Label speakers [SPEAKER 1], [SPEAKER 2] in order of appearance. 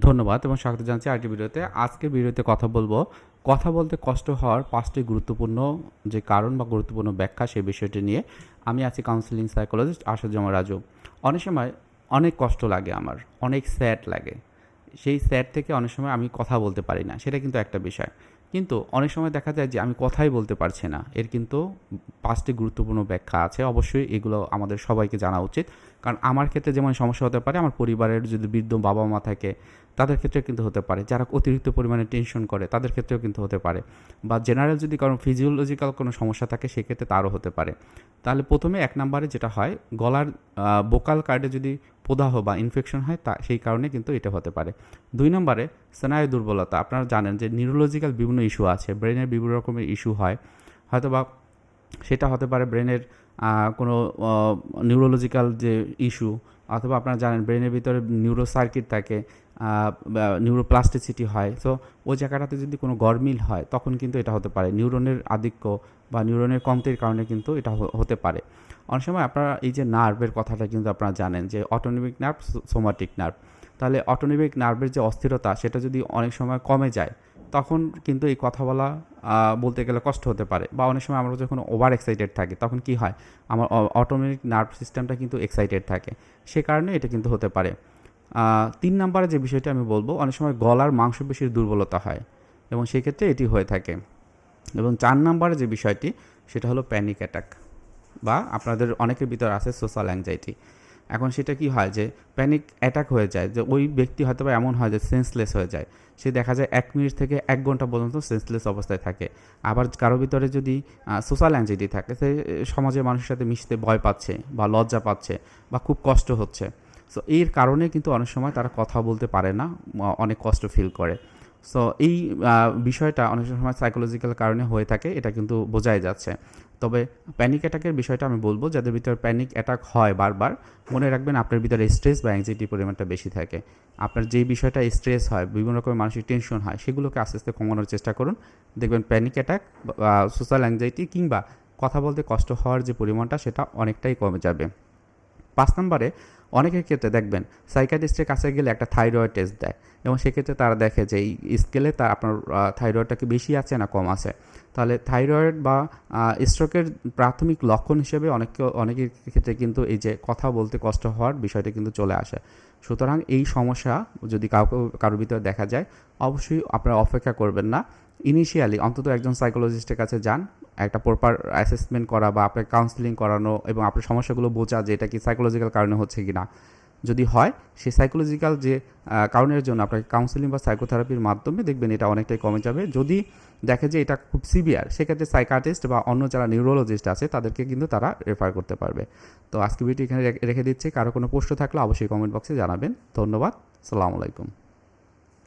[SPEAKER 1] ধন্যবাদ এবং স্বাগত জানাচ্ছি আরেকটি ভিডিওতে। আজকের ভিডিওতে কথা বলব। কথা বলতে কষ্ট হওয়ার পাঁচটি গুরুত্বপূর্ণ যে কারণ বা গুরুত্বপূর্ণ ব্যাখ্যা সেই বিষয়টি নিয়ে আমি আছি কাউন্সিলিং সাইকোলজিস্ট আশুজ্জামা রাজু। অনেক সময় অনেক কষ্ট লাগে আমার, অনেক স্যাড লাগে। সেই স্যার থেকে অনেক সময় আমি কথা বলতে পারি না, সেটা কিন্তু একটা বিষয়। কিন্তু অনেক সময় দেখা যায় যে আমি কথাই বলতে পারছি না। এর কিন্তু পাঁচটি গুরুত্বপূর্ণ ব্যাখ্যা আছে, অবশ্যই এগুলো আমাদের সবাইকে জানা উচিত। কারণ আমার ক্ষেত্রে যেমন সমস্যা হতে পারে, আমার পরিবারের যদি বৃদ্ধ বাবা মা থাকে তাদের ক্ষেত্রে কিন্তু হতে পারে। যারা অতিরিক্ত পরিমাণে টেনশন করে, তাদের ক্ষেত্রেও কিন্তু হতে পারে। বা জেনারেল যদি কারণ ফিজিওলজিক্যাল কোনো সমস্যা থাকে, সেক্ষেত্রে তারও হতে পারে। তাহলে প্রথমে এক নম্বরে যেটা হয়, গলার বোকাল কার্ডে যদি প্রদাহ বা ইনফেকশন হয়, তা, সেই কারণে কিন্তু এটা হতে পারে। দুই নম্বরে, স্নায়ু দুর্বলতা। আপনারা জানেন যে নিউরোলজিক্যাল বিভিন্ন ইস্যু আছে। ব্রেনের বিভিন্ন রকমের ইস্যু হয়। হয়তো বা সেটা হতে পারে ব্রেনের কোনো নিউরোলজিক্যাল যে ইস্যু অথবা আপনারা জানেন ব্রেনের ভিতরে নিউরো সার্কিট থাকে নিউরোপ্লাস্টিসিটি হয়। তো ওই জায়গাটাতে যদি কোনো গরমিল হয়, তখন কিন্তু এটা হতে পারে। নিউরনের আধিক্য বা নিউরনের কমতির কারণে কিন্তু এটা হতে পারে। অনেক সময় আপনারা এই যে নার্ভের কথাটা কিন্তু আপনারা জানেন যে অটোনমিক নার্ভ সোমাটিক নার্ভ। তাহলে অটোনমিক নার্ভের যে অস্থিরতা, সেটা যদি অনেক সময় কমে যায় তখন কিন্তু এই কথা বলা বলতে গেলে কষ্ট হতে পারে। বা অনেক সময় আমরা যখন ওভার এক্সাইটেড থাকি, তখন কি হয়? আমার অটোমেটিক নার্ভ সিস্টেমটা কিন্তু এক্সাইটেড থাকে। সে কারণে এটা কিন্তু হতে পারে। তিন নম্বরে যে বিষয়টি আমি বলব, অনেক সময় গলার মাংসপেশির দুর্বলতা হয় এবং সেক্ষেত্রে এটি হয়ে থাকে। এবং চার নম্বরে যে বিষয়টি, সেটা হলো প্যানিক অ্যাটাক বা আপনাদের অনেকের ভিতরে আছে সোশ্যাল অ্যাংজাইটি এখন সেটা কি হয় যে প্যানিক অ্যাটাক হয়ে যায়, যে ওই ব্যক্তি হয়তো এমন হয় যে সেন্সলেস হয়ে যায়। সে দেখা যায় এক মিনিট থেকে এক ঘণ্টা পর্যন্ত সেন্সলেস অবস্থায় থাকে। আবার কারও ভিতরে যদি সোশ্যাল অ্যাংজাইটি থাকে, সে সমাজের মানুষের সাথে মিশতে ভয় পাচ্ছে বা লজ্জা পাচ্ছে বা খুব কষ্ট হচ্ছে। সো এর কারণে কিন্তু অনেক সময় তারা কথা বলতে পারে না অনেক কষ্ট ফিল করে। সো এই বিষয়টা অনেক সময় সাইকোলজিক্যাল কারণে হয়ে থাকে, এটা কিন্তু বোঝাই যাচ্ছে। তবে প্যানিক অ্যাটাকের বিষয়টা আমি বলব, যাদের ভিতরে প্যানিক অ্যাটাক হয় বারবার, মনে রাখবেন আপনার ভিতরে স্ট্রেস বা অ্যাংজাইটির পরিমাণটা বেশি থাকে। আপনার যেই বিষয়টা স্ট্রেস হয়, বিভিন্ন রকমের মানসিক টেনশন হয়, সেগুলোকে আস্তে আস্তে কমানোর চেষ্টা করুন। দেখবেন প্যানিক অ্যাটাক বা সোশ্যাল অ্যাংজাইটি কিংবা কথা বলতে কষ্ট হওয়ার যে পরিমাণটা, সেটা অনেকটাই কমে যাবে। পাঁচ নম্বরে অনেকের ক্ষেত্রে দেখবেন সাইকাটিস্টের কাছে গেলে একটা থাইরয়েড টেস্ট দেয় এবং সেক্ষেত্রে তারা দেখে যে এই স্কেলে তার আপনার থাইরয়েডটা কি বেশি আছে না কম আছে। তাহলে থাইরয়েড বা স্ট্রোকের প্রাথমিক লক্ষণ হিসেবে অনেক অনেকের ক্ষেত্রে কিন্তু এই যে কথা বলতে কষ্ট হওয়ার বিষয়টা কিন্তু চলে আসে। সুতরাং এই সমস্যা যদি কাউকে, কারোর ভিতরে দেখা যায়, অবশ্যই আপনারা অপেক্ষা করবেন না। ইনিশিয়ালি অন্তত একজন সাইকোলজিস্টের কাছে যান একটা প্রপার অ্যাসেসমেন্ট করা বা আপনার কাউন্সিলিং করানো এবং আপনার সমস্যাগুলো বোঝা যে এটা কি সাইকোলজিক্যাল কারণে হচ্ছে কি না। যদি হয় সেই সাইকোলজিক্যাল যে কারণের জন্য আপনাকে কাউন্সিলিং বা সাইকোথেরাপির মাধ্যমে দেখবেন এটা অনেকটাই কমে যাবে। যদি দেখে যে এটা খুব সিভিয়ার সেক্ষেত্রে সাইকাটিস্ট বা অন্য যারা নিউরোলজিস্ট আছে, তাদেরকে কিন্তু তারা রেফার করতে পারবে। তো আজকে ভিডিও এখানে রেখে দিচ্ছি। কারও কোনো প্রশ্ন থাকলে অবশ্যই কমেন্ট বক্সে জানাবেন। ধন্যবাদ। সালামু আলাইকুম।